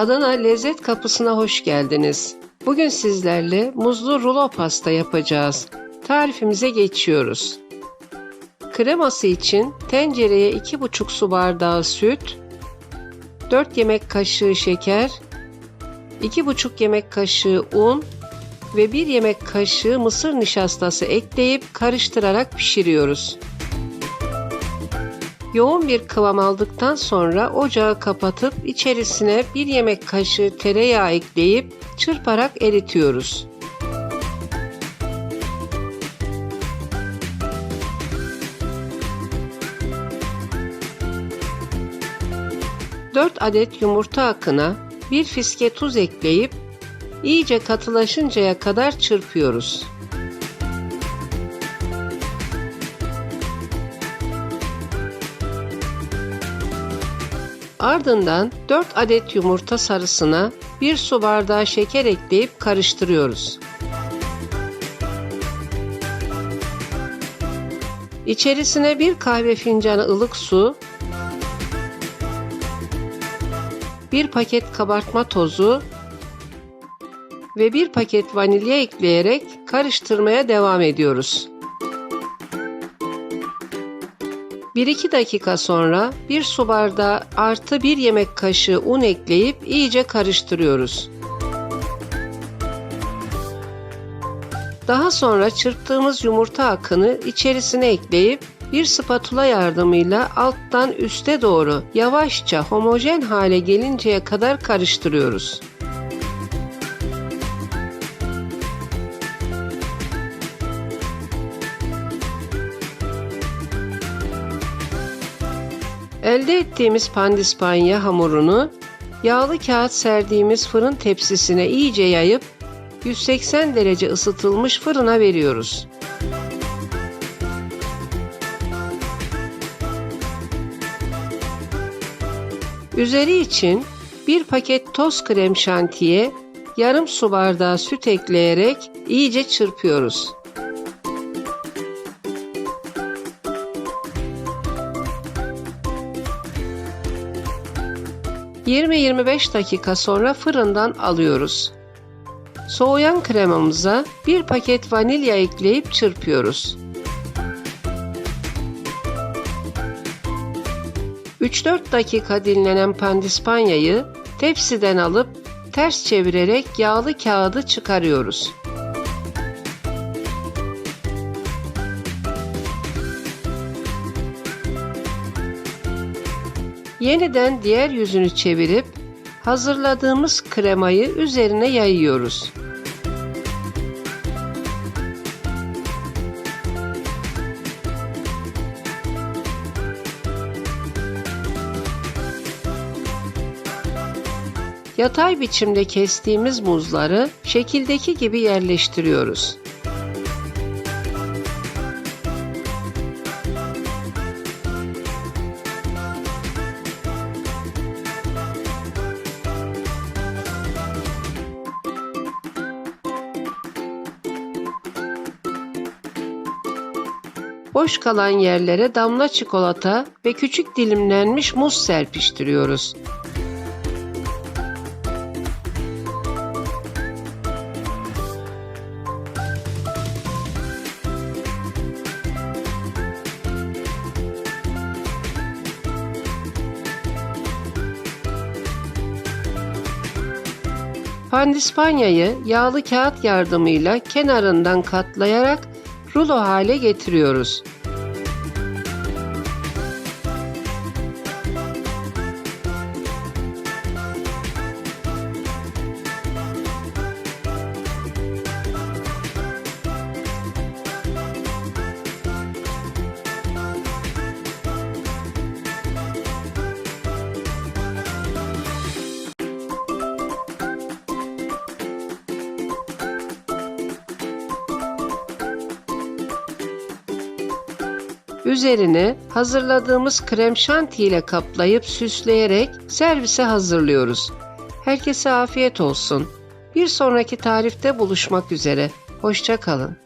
Adana Lezzet Kapısı'na hoş geldiniz. Bugün sizlerle muzlu rulo pasta yapacağız. Tarifimize geçiyoruz. Kreması için tencereye 2,5 su bardağı süt, 4 yemek kaşığı şeker, 2,5 yemek kaşığı un ve 1 yemek kaşığı mısır nişastası ekleyip karıştırarak pişiriyoruz. Yoğun bir kıvam aldıktan sonra ocağı kapatıp içerisine 1 yemek kaşığı tereyağı ekleyip çırparak eritiyoruz. Dört adet yumurta akına bir fiske tuz ekleyip iyice katılaşıncaya kadar çırpıyoruz. Ardından 4 adet yumurta sarısına 1 su bardağı şeker ekleyip karıştırıyoruz. İçerisine 1 kahve fincanı ılık su, 1 paket kabartma tozu ve 1 paket vanilya ekleyerek karıştırmaya devam ediyoruz. 1-2 dakika sonra 1 su bardağı artı 1 yemek kaşığı un ekleyip iyice karıştırıyoruz. Daha sonra çırptığımız yumurta akını içerisine ekleyip bir spatula yardımıyla alttan üste doğru yavaşça homojen hale gelinceye kadar karıştırıyoruz. Elde ettiğimiz pandispanya hamurunu yağlı kağıt serdiğimiz fırın tepsisine iyice yayıp 180 derece ısıtılmış fırına veriyoruz. Üzeri için bir paket toz krem şantiye, yarım su bardağı süt ekleyerek iyice çırpıyoruz. ...20-25 dakika sonra fırından alıyoruz. Soğuyan kremamıza bir paket vanilya ekleyip çırpıyoruz. 3-4 dakika dinlenen pandispanyayı tepsiden alıp ters çevirerek yağlı kağıdı çıkarıyoruz. Yeniden diğer yüzünü çevirip hazırladığımız kremayı üzerine yayıyoruz. Yatay biçimde kestiğimiz muzları şekildeki gibi yerleştiriyoruz. Boş kalan yerlere damla çikolata ve küçük dilimlenmiş muz serpiştiriyoruz. Pandispanyayı yağlı kağıt yardımıyla kenarından katlayarak rulo hale getiriyoruz. Üzerine hazırladığımız krem şanti ile kaplayıp süsleyerek servise hazırlıyoruz. Herkese afiyet olsun. Bir sonraki tarifte buluşmak üzere. Hoşça kalın.